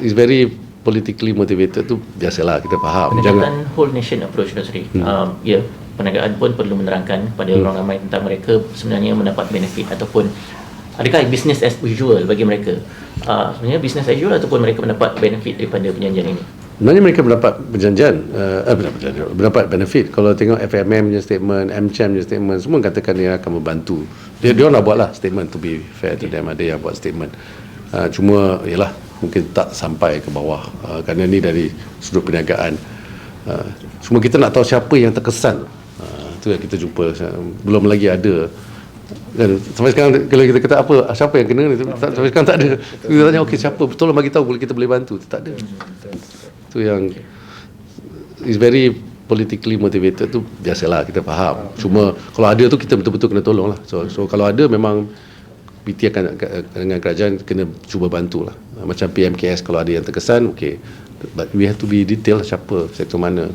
is very politically motivated tu biasalah kita faham. Pendekatan whole nation approach Dr. Sri. Hmm. Um, ya, perniagaan pun perlu menerangkan kepada hmm. orang ramai tentang mereka sebenarnya mendapat benefit ataupun adakah business as usual bagi mereka. Uh, sebenarnya business as usual ataupun mereka mendapat benefit daripada perjanjian ini. Sebenarnya mereka mendapat perjanjian, uh, eh, perjanjian, mendapat benefit. Kalau tengok FMM punya statement, MCHAM punya statement, semua katakan dia akan membantu. Dia, dia orang nak buat lah statement to be fair to them. Ada yang buat statement. Uh, cuma, yalah, mungkin tak sampai ke bawah. Uh, kerana ni dari sudut perniagaan. Uh, cuma kita nak tahu siapa yang terkesan. Uh, tu yang kita jumpa. Belum lagi ada dan sampai sekarang kalau kita kata apa siapa yang kena ni sampai sekarang tak ada kita tanya okey siapa tolong bagi tahu boleh kita boleh bantu tak ada tu yang is very politically motivated tu biasalah kita faham cuma kalau ada tu kita betul-betul kena tolong lah so, so kalau ada memang PT akan dengan kerajaan kena cuba bantu lah macam PMKS kalau ada yang terkesan okay but we have to be detail siapa sektor mana